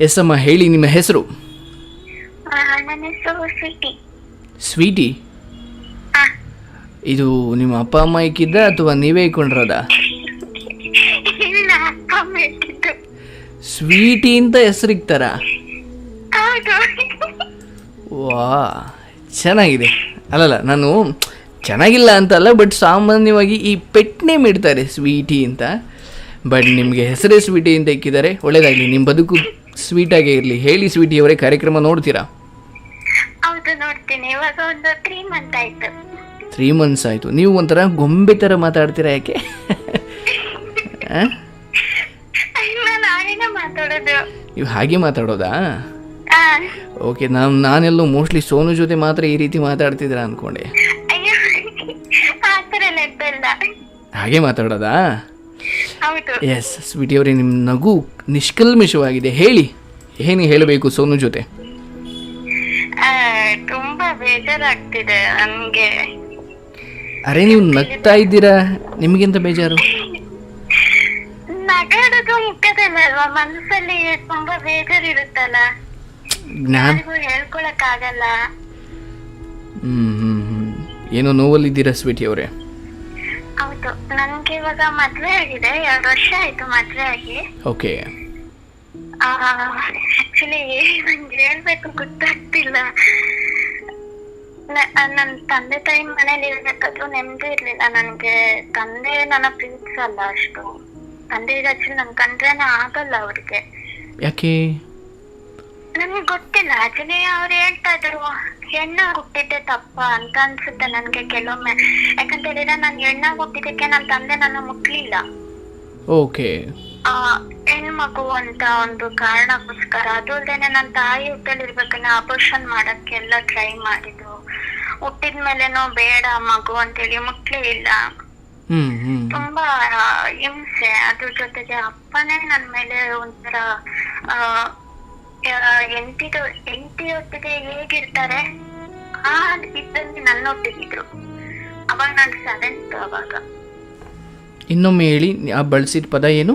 S ಅಮ್ಮ ಹೇಳಿ ನಿಮ್ಮ ಹೆಸರು? ಆ, ನನ್ನ ಹೆಸರು ಸ್ವೀಟಿ. ಇದು ನಿಮ್ಮ ಅಪ್ಪ ಅಮ್ಮ ಇಕ್ಕಿದ್ದ ಅಥವಾ ನೀವೇ ಇಕ್ಕೊಂಡಿರೋದ? ಇಲ್ಲ ಅಪ್ಪ ಅಮ್ಮ ಇಟ್ಟಿದ್ದು ಸ್ವೀಟಿ ಅಂತ ಹೆಸರಿಕ್ತಾರ? ಹೌದು. ವಾ ಚೆನ್ನಾಗಿದೆ. ಅಲ್ಲಲ್ಲ ನಾನು ಚೆನ್ನಾಗಿಲ್ಲ ಅಂತಲ್ಲ ಬಟ್ ಸಾಮಾನ್ಯವಾಗಿ ಈ ಪೆಟ್ ನೇಮ್ ಇಡ್ತಾರೆ ಸ್ವೀಟಿ ಅಂತ. ಬಟ್ ನಿಮಗೆ ಹೆಸರೇ ಸ್ವೀಟಿ ಅಂತ ಇಕ್ಕಿದ್ದಾರೆ. ಒಳ್ಳೇದಾಗಲಿ ನಿಮ್ಮ ಬದುಕು ಸ್ವೀಟಾಗೇ ಇರಲಿ. ಹೇಳಿ ಸ್ವೀಟಿ ಅವರೇ ಕಾರ್ಯಕ್ರಮ ನೋಡ್ತೀರಾ? ಹೌದು ನೋಡ್ತೀನಿ. ಇವಾಗ ಒಂದು ತ್ರೀ ಮಂತ್ ಆಯ್ತು. ತ್ರೀ ಮಂತ್ಸ್ ಆಯಿತು. ನೀವು ಒಂಥರ ಗೊಂಬೆ ಥರ ಮಾತಾಡ್ತೀರಾ ಯಾಕೆ? ಆ? ಮಾತಾಡೋದು. ನೀವು ಹಾಗೆ ಮಾತಾಡೋದಾ? ಆ, ಓಕೆ ನಾನು ನಾನೆಲ್ಲೂ ಮೋಸ್ಟ್ಲಿ ಸೋನು ಜೊತೆ ಮಾತ್ರ ಈ ರೀತಿ ಮಾತಾಡ್ತಿದ್ದೀರಾ ಅನ್ಕೊಂಡೆ. ಅಯ್ಯೋ ಆ ಥರ ಲೆಕ್ಕಲ್ಲ ಹಾಗೆ ಮಾತಾಡೋದಾ? ಎಸ್ ಸ್ವೀಟಿ ಅವರೇ ನಿಮ್ಮ ನಗು ನಿಷ್ಕಲ್ಮಿಷವಾಗಿದೆ ಹೇಳಿ. ಏನು ಹೇಳಬೇಕು ಸೋನು ಜೊತೆ? ತುಂಬಾ ಬೇಜಾರಾಗ್ತಿದೆ ನನ್ಗೆ. ಅರೆ ನೀವು ನಗ್ತಾ ಇದ್ದೀರಾ? ನಿಮಗೆಂತ ಬೇಜಾರು? ನಗಾಡೋದು ಮುಖದಲ್ಲ ಅಲ್ವಾ? ಮನಸ್ಸಲ್ಲಿ ತುಂಬಾ ಬೇಜಾರಿರುತ್ತಲ್ಲ? ಜ್ಞಾನ ಯಾರಿಗೂ ಹೇಳ್ಕೊಳಕ್ ಆಗಲ್ಲ ಹ್ಮ್ ಹ್ಮ್. ಹ್ಞೂ ಏನೋ ನೋವಲ್ಲಿದ್ದೀರಾ ಸ್ವೀಟಿ ಅವರೇ? ಹೌದು ನನ್ಗೆ ಇವಾಗ ಮದ್ವೆ ಆಗಿದೆ ಎರಡು ವರ್ಷ ಆಯ್ತು ಮದ್ವೆ ಆಗಿ. ಓಕೆ ಆಕ್ಚುಲಿ ನಂಗೆ ಹೇಳ್ಬೇಕು ಗೊತ್ತಾಗ್ತಿಲ್ಲ. ನನ್ನ ನನ್ ತಂದೆ ತಾಯಿ ಮನೇಲಿ ಇರ್ಬೇಕಾದ್ರೂ ನೆಮ್ಮದಿ ಇರ್ಲಿಲ್ಲ. ನನಗೆ ತಂದೆ ನನ್ನ ಪ್ರೀತಿಸಲ್ಲ ಅಷ್ಟು. ತಂದೆ ಆಕ್ಚುಲಿ ನನ್ ಕಂಡ್ರೇನೆ ಆಗಲ್ಲ ಅವ್ರಿಗೆ. ಯಾಕೆ? ನನ್ಗೆ ಗೊತ್ತಿಲ್ಲ ಆಕ್ಚುಲಿ ಅವ್ರು ಹೇಳ್ತಾ ಇದ್ರು. ಹೆಣ್ಣ ಹುಟ್ಟಿದ್ದೆ ತಪ್ಪ ಅಂತ ಅನ್ಸುತ್ತೆ ನನ್ಗೆ ಕೆಲವೊಮ್ಮೆ. ಯಾಕಂತ ಹೇಳಿದ್ರೆ ನಾನ್ ಹೆಣ್ಣ ಹುಟ್ಟಿದಕ್ಕೆ ನನ್ನ ತಂದೆ ನನ್ನ ಮುಟ್ಲಿಲ್ಲ. ಓಕೆ. ಹೆಣ್ಮಗು ಅಂತ ಒಂದು ಕಾರಣಕ್ಕೋಸ್ಕರ ಅದು ಅಲ್ದೇನೆ ನನ್ನ ತಾಯಿ ಹುಟ್ಟಲಿರ್ಬೇಕನ್ನ ಆಪರೇಷನ್ ಮಾಡಕ್ಕೆ ಎಲ್ಲ ಟ್ರೈ ಮಾಡಿದ್ರು ಹುಟ್ಟಿದ್ಮೇಲೆನೋ ಬೇಡ ಮಗು ಅಂತೇಳಿ ಮುಟ್ಲೇ ಇಲ್ಲ. ತುಂಬಾ ಹಿಂಸೆ ಅದ್ರ ಜೊತೆಗೆ ಅಪ್ಪನೇ ನನ್ ಮೇಲೆ ಒಂಥರ ಆ ಎಂಟಿದು ಎಂಟಿ ಹೊತ್ತಿಗೆ ಹೇಗಿರ್ತಾರೆ? ಆ ಇದ್ದಲ್ಲಿ ನನ್ನ ಒಟ್ಟಿಗಿದ್ರು ಅವಾಗ ನಾನು ಸೆವೆಂತ್ ಅವಾಗ ಇನ್ನೊಮ್ಮೆ ಹೇಳಿ ಆ ಬಳಸಿದ ಪದ ಏನು?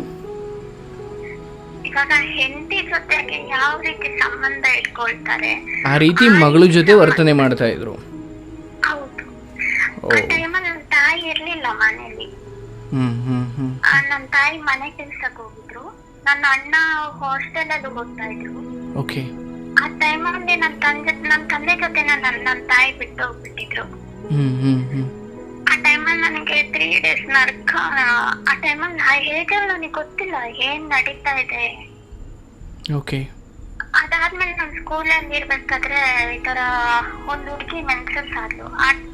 ಇವಾಗ ಹೆಂಡತಿ ಜೊತೆಗೆ ಯಾವ ರೀತಿ ಸಂಬಂಧ ಇಟ್ಕೊಳ್ತಾರೆ? ಆ ರೀತಿ ಮಗಳ ಜೊತೆ ವರ್ತನೆ ಮಾಡ್ತಾ ಇದ್ರು. ಹೌದು. ಆ ಟೈಮಲ್ಲಿ ನನ್ನ ತಾಯಿ ಇರ್ಲಿಲ್ಲ ಮನೇಲಿ. ಹ್ಮ್ ಹ್ಮ್ ಹ್ಮ್. ಆ, ನನ್ನ ತಾಯಿ ಮನೆ ಕೆಲ್ಸಕ್ಕೆ ಹೋಗಿದ್ರು. ನನ್ನ ಅಣ್ಣ ಹಾಸ್ಟೆಲ್ ಅಲ್ಲಿ ಹೋಗ್ತಾ ಇದ್ರು. ಓಕೆ. ಆ ಟೈಮಲ್ಲಿ ನನ್ನ ತಂದೆ ನನ್ನ ತಂದೆ ಜೊತೆ ನನ್ನ ನನ್ನ ತಾಯಿ ಬಿಟ್ಟು ಹೋಗ್ಬಿಟ್ಟಿದ್ರು ಹ್ಮ್ ಹ್ಮ್. ಆ ಟೈಮಲ್ಲಿ ನನಗೆ ತ್ರೀ ಡೇಸ್ ನರ್ಕ ಆ ಟೈಮಲ್ಲಿ ಆ ಹೇಗೆ ನನಗೆ ಗೊತ್ತಿಲ್ಲ ಏನ್ ನಡೀತಾ ಇದೆ. ಓಕೆ. ಅದಾದ್ಮೇಲೆ ನಾನು ಸ್ಕೂಲಲ್ಲಿ ಇರ್ಬೇಕಾದ್ರೆ ಈ ತರ ಒಂದು ಹುಡುಗಿ ಮೆನ್ಸಸ್ ಆದ್ಲು.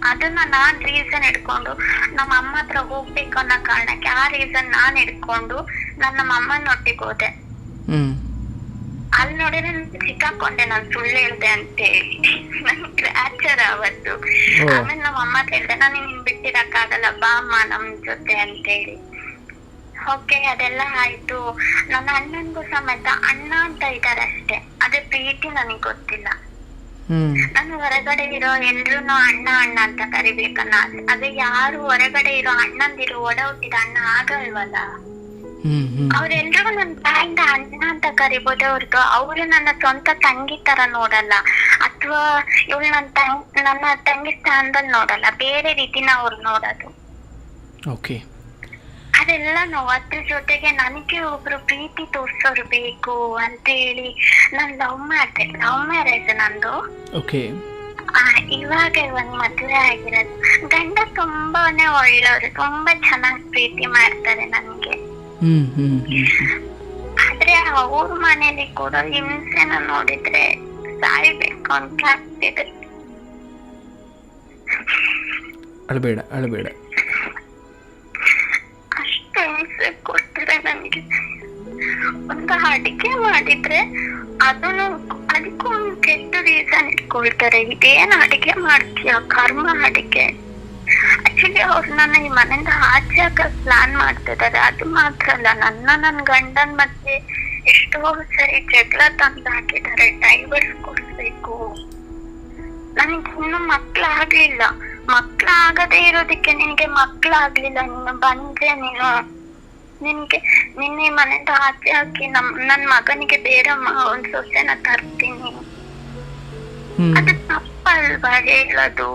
ಅದನ್ನ ನಾನ್ ರೀಸನ್ ಇಟ್ಕೊಂಡು ನಮ್ಮ ಅಮ್ಮ ಹತ್ರ ಹೋಗ್ಬೇಕು ಅನ್ನೋ ಕಾರಣಕ್ಕೆ ಆ ರೀಸನ್ ನಾನ್ ಇಟ್ಕೊಂಡು ನಾನು ನಮ್ಮ ಅಮ್ಮನೊಟ್ಟಿಗೆ ಹೋದೆ. ಹ್ಞೂ ಅಲ್ಲಿ ನೋಡಿದ್ರೆ ಸಿಕ್ಕಾಕೊಂಡೆ ನಾನು ಸುಳ್ಳು ಹೇಳ್ದೆ ಅಂತ ಹೇಳಿ. ನನ್ ಆಚಾರ ಅವತ್ತು. ಆಮೇಲೆ ನಮ್ಮ ಅಮ್ಮ ಹೇಳ್ದೆ ನಾನು ನಿನ್ ಬಿಟ್ಟಿರಕ್ಕಾಗಲ್ಲ ಬಾ ಅಮ್ಮ ನಮ್ ಜೊತೆ ಅಂತ ಹೇಳಿ. ಓಕೆ ಅದೆಲ್ಲ ಆಯ್ತು. ನನ್ನ ಅಣ್ಣನ್ಗೂ ಸಮೇತ ಅಣ್ಣ ಅಂತ ಇದ್ದಾರೆ ಅಷ್ಟೇ. ಅದೇ ಪ್ರೀತಿ ನನಗೆ ಗೊತ್ತಿಲ್ಲ. ನಾನು ಹೊರಗಡೆ ಇರೋ ಎಲ್ರು ಅಣ್ಣ ಅಣ್ಣ ಅಂತ ಕರಿಬೇಕನ್ನ. ಅದೇ ಯಾರು ಹೊರಗಡೆ ಇರೋ ಅಣ್ಣಂದಿರು ಒಡ ಹುಟ್ಟಿದ ಅಣ್ಣ ಆಗಲ್ವಲ್ಲ? ಹ್ಞೂ ನನ್ ತಾಯಿಂದ ಅಣ್ಣ ಅಂತ ಕರಿಬೋದೇ ಹೊರತು ಅವ್ರು ನನ್ನ ಸ್ವಂತ ತಂಗಿ ತರ ನೋಡಲ್ಲ. ಅಥವಾ ಇವಳು ನನ್ನ ತಂಗ್ ನನ್ನ ತಂಗಿ ಸ್ಥಾನದಲ್ಲಿ ನೋಡಲ್ಲ. ಬೇರೆ ರೀತಿನ ಅವ್ರು ನೋಡೋದು. ಓಕೆ. ಅದೆಲ್ಲ ನೋವು. ಅದ್ರ ಜೊತೆಗೆ ನನಗೆ ಒಬ್ರು ಪ್ರೀತಿ ತೋರ್ಸೋರು ಬೇಕು ಅಂತ ಹೇಳಿ ನಾನು ಲವ್ ಮಾಡ್ದೆ. ಲವ್ ಮ್ಯಾರೇಜ್ ನಂದು. ಓಕೆ. ಆ, ಇವಾಗ ಒಂದ್ ಮದುವೆ ಆಗಿರೋದು. ಗಂಡ ತುಂಬಾನೇ ಒಳ್ಳೆಯವರು. ತುಂಬಾ ಚೆನ್ನಾಗಿ ಪ್ರೀತಿ ಮಾಡ್ತಾರೆ ನನ್ಗೆ. ಆದ್ರೆ ಅವ್ರ ಮನೇಲಿ ಕೂಡ ಹಿಂಸೆನ ನೋಡಿದ್ರೆ ಸಾಯ್ಬೇಕು ಅಂತ ಆಗ್ತಿದೆ. ಅಳಬೇಡ ಅಳಬೇಡ. ಅಷ್ಟು ಹಿಂಸೆ ಕೊಡ್ತಾರೆ ನನ್ಗೆ ಒಂದು ಅಡಿಗೆ ಮಾಡಿದ್ರೆ ಅದನ್ನು ಅದಕ್ಕೂ ಒಂದು ಕೆಟ್ಟ ರೀಸನ್ ಇಟ್ಕೊಳ್ತಾರೆ. ಇದೇನು ಅಡಿಗೆ ಮಾಡ್ತೀಯ? ಕರ್ಮ ಅಡಿಗೆ. ಆಕ್ಚುಲಿ ಅವ್ರು ನನ್ನ ಈ ಮನೆಯಿಂದ ಆಚೆ ಹಾಕಕ್ ಪ್ಲಾನ್ ಮಾಡ್ತಿದಾರೆ. ಅದು ಮಾತ್ರ ಅಲ್ಲ ನನ್ನ ನನ್ ಗಂಡನ್ ಮಧ್ಯೆ ಎಷ್ಟೋ ಸರಿ ಜಗಳ ತಂದು ಹಾಕಿದ್ದಾರೆ. ಡೈವರ್ಸ್ ಕೊಡ್ಬೇಕು. ನನಗೆ ಇನ್ನು ಮಕ್ಕಳಾಗ್ಲಿಲ್ಲ ಮಕ್ಕಳಾಗದೇ ಇರೋದಕ್ಕೆ ನಿನ್ಗೆ ಮಕ್ಕಳಾಗ್ಲಿಲ್ಲ ನೀನು ಬಂದ್ರೆ ನೀನು ನಿನ್ಗೆ ನಿನ್ನೆ ಮನೆಯಿಂದ ಆಚೆ ಹಾಕಿ ನಮ್ ನನ್ ಮಗನಿಗೆ ಬೇರೆ ಒಂದು ಸೊಸೆನ ತರ್ತೀನಿ. ಅದು ತಪ್ಪಲ್ವಾ ಹೇಳೋದು?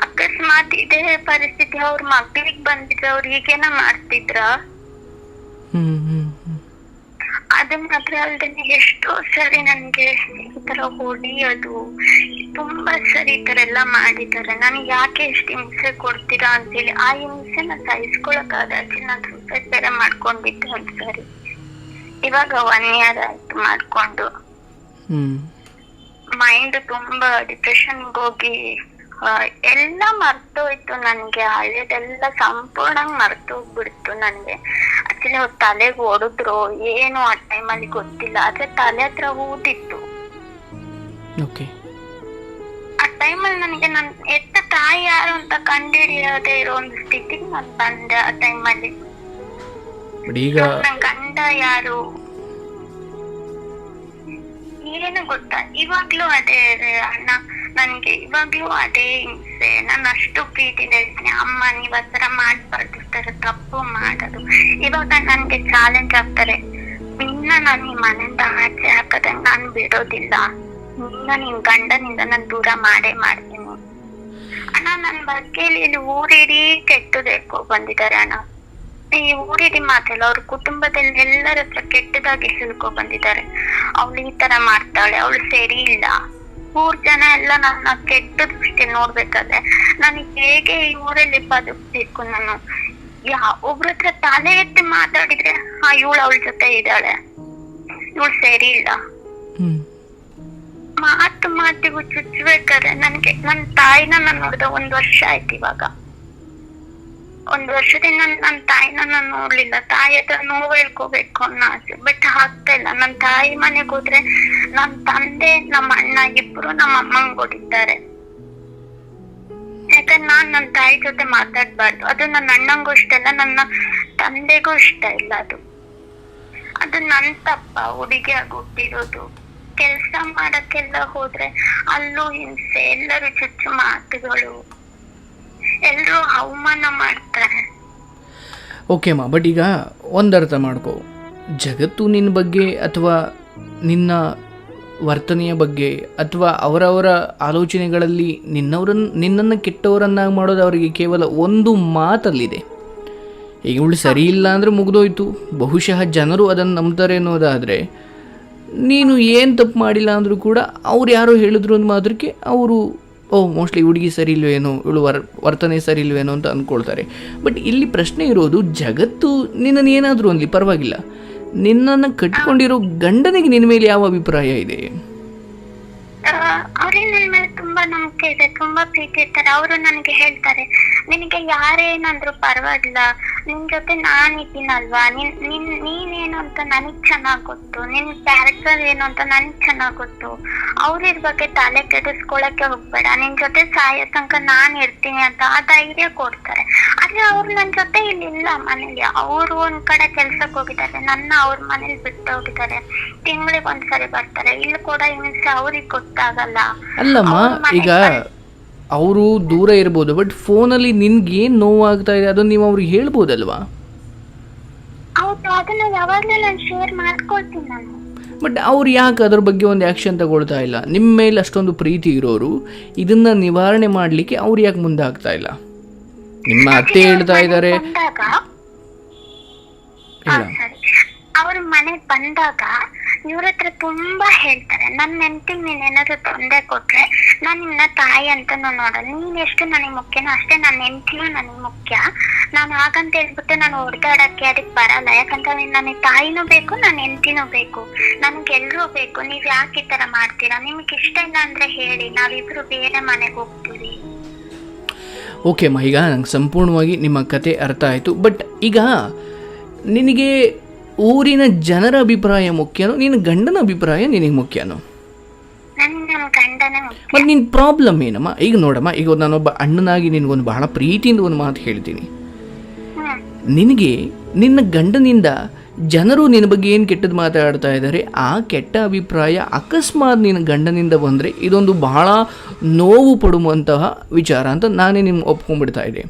ಅಕಸ್ಮಾತ್ ಇದೇ ಪರಿಸ್ಥಿತಿ ಅವ್ರ ಮಕ್ಕಳಿಗೆ ಬಂದಿದ್ರೆ ಅವ್ರು ಹೀಗೇನ ಮಾಡ್ತಿದ್ರ? ಅದು ಮಾತ್ರ ಅಲ್ದೆ ಎಷ್ಟೋ ಸರಿ ನನ್ಗೆ ಈ ತರ ಹೊಡಿಯೋದು ತುಂಬಾ ಸರಿ ಈ ತರ ಎಲ್ಲ ಮಾಡಿದ್ದಾರೆ. ನನಗೆ ಯಾಕೆ ಎಷ್ಟು ಹಿಂಸೆ ಕೊಡ್ತೀರಾ ಅಂತೇಳಿ. ಆ ಹಿಂಸೆನ ಸಹಿಸ್ಕೊಳಕ್ ಆದಾಚೆ ನಾನು ಸೂಸೈಡ್ ಬೇರೆ ಮಾಡ್ಕೊಂಡಿದ್ದೆ ಒಂದ್ಸರಿ ಇವಾಗ ಒನ್ ಇಯರ್ ಆಯ್ತು ಮಾಡ್ಕೊಂಡು. ಹ್ಮ್. ಮೈಂಡ್ ತುಂಬಾ ಡಿಪ್ರೆಷನ್ಗೆ ಹೋಗಿ ಎಲ್ಲ ಮರ್ತೋಯ್ತು ನನ್ಗೆ. ಹಳೆದೆಲ್ಲ ಸಂಪೂರ್ಣ ಮರ್ತೋಗ್ಬಿಡ್ತು ನನ್ಗೆ. ಆಕ್ಚುಲಿ ಅವ್ರ ತಲೆಗೆ ಹೊಡೆದ್ರು ಏನು ಆ ಟೈಮಲ್ಲಿ ಗೊತ್ತಿಲ್ಲ. ಆದ್ರೆ ತಲೆ ಹತ್ರ ಊದಿತ್ತು. ಓಕೆ. ಆ ಟೈಮಲ್ಲಿ ನನಗೆ ನನ್ ಎತ್ತ ತಾಯಿ ಯಾರು ಅಂತ ಕಂಡಿಡಿಯೋದೇ ಇರೋ ಒಂದು ಸ್ಥಿತಿ ನಾನು ಬಂದೆ ಆ ಟೈಮಲ್ಲಿ. ಈಗ ನನ್ ಗಂಡ ಯಾರು? ಏನು ಗೊತ್ತಾ? ಇವಾಗ್ಲೂ ಅದೇ ಅಣ್ಣ. ನನ್ಗೆ ಇವಾಗ್ಲೂ ಅದೇ ಹಿಂಸೆ. ನಾನು ಅಷ್ಟು ಪ್ರೀತಿ ಇರ್ತೀನಿ ಅಮ್ಮ ನೀವ್ ಆತರ ತರ ಮಾಡ್ಬಾರ್ದು ತರ ತಪ್ಪು ಮಾಡೋದು. ಇವಾಗ ನನ್ಗೆ ಚಾಲೆಂಜ್ ಆಗ್ತಾರೆ. ನಿನ್ನ ನಾನು ನಿಮ್ ಮನೆಯಿಂದ ಆಚೆ ಹಾಕದಂಗ್ ನಾನ್ ಬಿಡೋದಿಲ್ಲ. ನಿನ್ನ ನಿಮ್ ಗಂಡನಿಂದ ನಾನ್ ದೂರ ಮಾಡೇ ಮಾಡ್ತೀನಿ. ಅಣ್ಣ, ನನ್ ಬಗ್ಗೆ ಇಲ್ಲಿ ಊರಿಡೀ ಕೆಟ್ಟದೇಕೋ ಬಂದಿದ್ದಾರೆ ಅಣ್ಣ. ಈ ಊರಿಡಿ ಮಾತಲ್ಲ ಅವ್ರ ಕುಟುಂಬದಲ್ಲಿ ಎಲ್ಲರ ಹತ್ರ ಕೆಟ್ಟದಾಗಿ ಹೇಳ್ಕೊ ಬಂದಿದ್ದಾರೆ. ಅವಳು ಈ ತರ ಮಾಡ್ತಾಳೆ, ಅವಳು ಸರಿ ಇಲ್ಲ. ಮೂರ್ ಜನ ಎಲ್ಲ ನನ್ನ ಕೆಟ್ಟ ದೃಷ್ಟಿ ನೋಡ್ಬೇಕಾದ್ರೆ ನನಗೆ ಹೇಗೆ ಈ ಊರಲ್ಲಿ ಬದುಕ್ಬೇಕು ನಾನು? ಯಾ ಒಬ್ರ ಹತ್ರ ತಲೆ ಎತ್ತಿ ಮಾತಾಡಿದ್ರೆ ಆ ಇವಳು ಅವಳ ಜೊತೆ ಇದ್ದಾಳೆ. ಇವಳು ಸರಿ ಇಲ್ಲ. ಮಾತು ಮಾತಿಗೂ ಚುಚ್ಬೇಕಾದ್ರೆ ನನ್ಗೆ ನನ್ ತಾಯಿನ ನಾನು ನೋಡಿದ ಒಂದ್ ವರ್ಷ ಆಯ್ತು ಇವಾಗ. ಒಂದ್ ವರ್ಷದಿಂದ ನನ್ ತಾಯಿನ ನಾನು ನೋಡ್ಲಿಲ್ಲ. ತಾಯಿ ಹತ್ರ ನೋವು ಹೇಳ್ಕೋಬೇಕು ಅನ್ನೋ ಆಸೆ. ಬಟ್ ಆಗ್ತಾ ಇಲ್ಲ. ನನ್ ತಾಯಿ ಮನೆಗ್ ಹೋದ್ರೆ ನಮ್ ತಂದೆ, ನಮ್ಮ ಅಣ್ಣ ಇಬ್ರು ನಮ್ಮ ಅಮ್ಮಂಗ್ ಹೊಡಿತಾರೆ. ಯಾಕಂದ್ರೆ ನಾನ್ ನನ್ ತಾಯಿ ಜೊತೆ ಮಾತಾಡ್ಬಾರ್ದು. ಅದು ನನ್ನ ಅಣ್ಣಂಗೂ ಇಷ್ಟ ಇಲ್ಲ, ನನ್ನ ತಂದೆಗೂ ಇಷ್ಟ ಇಲ್ಲ ಅದು. ಅದು ನನ್ ತಪ್ಪ. ಹುಡುಗಿಯಾಗಿ ಹುಟ್ಟಿರೋದು ಕೆಲ್ಸ ಮಾಡಕ್ಕೆಲ್ಲ ಹೋದ್ರೆ ಅಲ್ಲೂ ಹಿಂಸೆ, ಎಲ್ಲರೂ ಚುಚ್ಚು ಮಾತುಗಳು. ಎಲ್ರು ಅವಮಾನ ಮಾಡ್ತಾರೆ. ಓಕೆ ಅಮ್ಮ ಬಟ್ ಈಗ ಒಂದರ್ಥ ಮಾಡ್ಕೋ. ಜಗತ್ತು ನಿನ್ನ ಬಗ್ಗೆ ಅಥವಾ ನಿನ್ನ ವರ್ತನೆಯ ಬಗ್ಗೆ ಅಥವಾ ಅವರವರ ಆಲೋಚನೆಗಳಲ್ಲಿ ನಿನ್ನವರನ್ನು ನಿನ್ನನ್ನು ಕೆಟ್ಟವರನ್ನಾಗಿ ಮಾಡೋದು ಅವರಿಗೆ ಕೇವಲ ಒಂದು ಮಾತಲ್ಲಿದೆ. ಈಗ ಇವಳು ಸರಿ ಇಲ್ಲ ಅಂದರೆ ಮುಗಿದೋಯ್ತು. ಬಹುಶಃ ಜನರು ಅದನ್ನು ನಂಬ್ತಾರೆ ಅನ್ನೋದಾದರೆ ನೀನು ಏನು ತಪ್ಪು ಮಾಡಿಲ್ಲ ಅಂದರೂ ಕೂಡ ಅವ್ರು ಯಾರೋ ಹೇಳಿದ್ರು ಅಂದ ಮಾತ್ರಕ್ಕೆ ಅವರು ಓ ಮೋಸ್ಟ್ಲಿ ಹುಡುಗಿ ಸರಿ ಇಲ್ವೇನೋ ಇವಳು ವರ್, ವರ್ತನೆ ಸರಿ ಇಲ್ವೇನೋ ಅಂತ ಅಂದ್ಕೊಳ್ತಾರೆ ಬಟ್ ಇಲ್ಲಿ ಪ್ರಶ್ನೆ ಇರೋದು, ಜಗತ್ತು ನಿನ್ನನ್ನು ಏನಾದರೂ ಅನ್ಲಿ, ಪರವಾಗಿಲ್ಲ. ನಿನ್ನನ್ನು ಕಟ್ಕೊಂಡಿರೋ ಗಂಡನಿಗೆ ನಿನ್ನ ಮೇಲೆ ಯಾವ ಅಭಿಪ್ರಾಯ ಇದೆ? ಅವ್ರಿಗೆ ನನ್ ಮೇಲೆ ತುಂಬಾ ನಂಬಿಕೆ ಇದೆ, ತುಂಬಾ ಪ್ರೀತಿ ಇರ್ತಾರೆ. ಅವರು ನನಗೆ ಹೇಳ್ತಾರೆ, ನಿನಗೆ ಯಾರೇನಂದ್ರು ಪರವಾಗಿಲ್ಲ, ನಿನ್ ಜೊತೆ ನಾನ್ ಇದ್ದೀನಲ್ವಾ ನಿನ್ ನಿನ್, ನೀನೇನು ಅಂತ ನನಗ್ ಚೆನ್ನಾಗ್ ಗೊತ್ತು, ನಿನ್ ಕ್ಯಾರೆಕ್ಟರ್ ಏನು ಅಂತ ನನಗ್ ಚೆನ್ನಾಗ್ ಗೊತ್ತು. ಅವ್ರ ಬಗ್ಗೆ ತಲೆ ಕೆಡಿಸ್ಕೊಳಕ್ಕೆ ಹೋಗ್ಬೇಡ, ನಿನ್ ಜೊತೆ ಸಾಯೋ ತನಕ ನಾನ್ ಇರ್ತೀನಿ ಅಂತ ಆ ಧೈರ್ಯ ಕೊಡ್ತಾರೆ. ಆದ್ರೆ ಅವ್ರು ನನ್ ಜೊತೆ ಇಲ್ಲಿ ಇಲ್ಲ ಮನೇಲಿ. ಅವ್ರು ಒಂದ್ ಕಡೆ ಕೆಲ್ಸಕ್ ಹೋಗಿದ್ದಾರೆ, ನನ್ನ ಅವ್ರ ಮನೇಲಿ ಬಿಟ್ಟು ಹೋಗಿದ್ದಾರೆ. ತಿಂಗಳಿಗೆ ಒಂದ್ಸರಿ ಬರ್ತಾರೆ, ಇಲ್ಲಿ ಕೂಡ ಹಿಂಸೆ ಅವ್ರಿಗೆ ಗೊತ್ತಾಗಲ್ಲ. ಅಲ್ಲಮ್ಮ ಈಗ ಅವರು ದೂರ ಇರ್ಬೋದು ಬಟ್ ಫೋನಲ್ಲಿ ನಿನ್ಗೆ ಏನು ನೋವಾಗ್ತಾ ಇದೆ ಅದನ್ನ ನೀವು ಅವ್ರಿಗೆ ಹೇಳ್ಬೋದಲ್ವಾ? ಹೌದು ಅದನ್ನ ಯಾವಾಗ್ಲೂ ನಾನು ಶೇರ್ ಮಾಡ್ಕೊಳ್ತೀನಿ ನಾನು. ಬಟ್ ಅವ್ರು ಯಾಕೆ ಅದ್ರ ಬಗ್ಗೆ ಒಂದು ಆ್ಯಕ್ಷನ್ ತಗೊಳ್ತಾ ಇಲ್ಲ? ನಿಮ್ಮ ಮೇಲೆ ಅಷ್ಟೊಂದು ಪ್ರೀತಿ ಇರೋರು ಇದನ್ನು ನಿವಾರಣೆ ಮಾಡಲಿಕ್ಕೆ ಅವ್ರು ಯಾಕೆ ಮುಂದೆ ಆಗ್ತಾ ಇಲ್ಲ? ನಿಮ್ಮ ಅತ್ತೆ ಹೇಳ್ತಾ ಇದ್ದಾರೆ ಇಲ್ಲ. ಅವ್ರ ಮನೆಗ್ ಬಂದಾಗ ಇವ್ರ ಹತ್ರ ತುಂಬಾ ಹೇಳ್ತಾರೆ, ನನ್ ನೆನ್ಪಿಗ್ ನೀನ್ ಏನಾದ್ರು ತೊಂದ್ರೆ ಕೊಟ್ರೆ ನಾನ್ ನಿನ್ನ ತಾಯಿ ಅಂತಾನು ನೋಡಲ್ಲ ನೀನ್ ಎಷ್ಟು ನನಗ್ ಮುಖ್ಯನೋ ಅಷ್ಟೇ ನನ್ ಹೆಂಡತಿಯು ನನಗ್ ಮುಖ್ಯ. ನಾನು ಹಾಗಂತ ಹೇಳ್ಬಿಟ್ಟು ನಾನು ಹೊಡೆದಾಡಕ್ಕೆ ಅದಕ್ ಬರಲ್ಲ. ಯಾಕಂದ್ರೆ ನನಗ್ ತಾಯಿನೂ ಬೇಕು ನನ್ನ ಹೆಂಡತಿನೂ ಬೇಕು. ನನಗೆ ಎಲ್ರೂ ಬೇಕು. ನೀವ್ ಯಾಕೆ ಈ ತರ ಮಾಡ್ತೀರಾ? ನಿಮ್ಗೆ ಇಷ್ಟ ಇಲ್ಲ ಅಂದ್ರೆ ಹೇಳಿ. ನಾವಿಬ್ರು ಬೇರೆ ಮನೆಗ್ ಹೋಗ್ತೀವಿ. ಓಕೆ ಅಮ್ಮ ಈಗ ನಂಗೆ ಸಂಪೂರ್ಣವಾಗಿ ನಿಮ್ಮ ಕತೆ ಅರ್ಥ ಆಯಿತು. ಬಟ್ ಈಗ ನಿನಗೆ ಊರಿನ ಜನರ ಅಭಿಪ್ರಾಯ ಮುಖ್ಯನೋ ನಿನ್ನ ಗಂಡನ ಅಭಿಪ್ರಾಯ ನಿನಗೆ ಮುಖ್ಯನೋ? ಮತ್ತು ನಿನ್ನ ಪ್ರಾಬ್ಲಮ್ ಏನಮ್ಮ? ಈಗ ನೋಡಮ್ಮ ಈಗ ನಾನೊಬ್ಬ ಅಣ್ಣನಾಗಿ ನಿನಗೊಂದು ಬಹಳ ಪ್ರೀತಿಯಿಂದ ಒಂದು ಮಾತು ಹೇಳ್ತೀನಿ. ನಿನಗೆ ನಿನ್ನ ಗಂಡನಿಂದ ಜನರು ನಿನ್ನ ಬಗ್ಗೆ ಏನು ಕೆಟ್ಟದ್ದು ಮಾತಾಡ್ತಾ ಇದ್ದಾರೆ ಆ ಕೆಟ್ಟ ಅಭಿಪ್ರಾಯ ಅಕಸ್ಮಾತ್ ನಿನ್ನ ಗಂಡನಿಂದ ಬಂದರೆ ಇದೊಂದು ಬಹಳ ನೋವು ಪಡುವಂತಹ ವಿಚಾರ ಅಂತ ನಾನೇ ನಿಮ್ಗೆ ಒಪ್ಕೊಂಡ್ಬಿಡ್ತಾ ಇದ್ದೆ.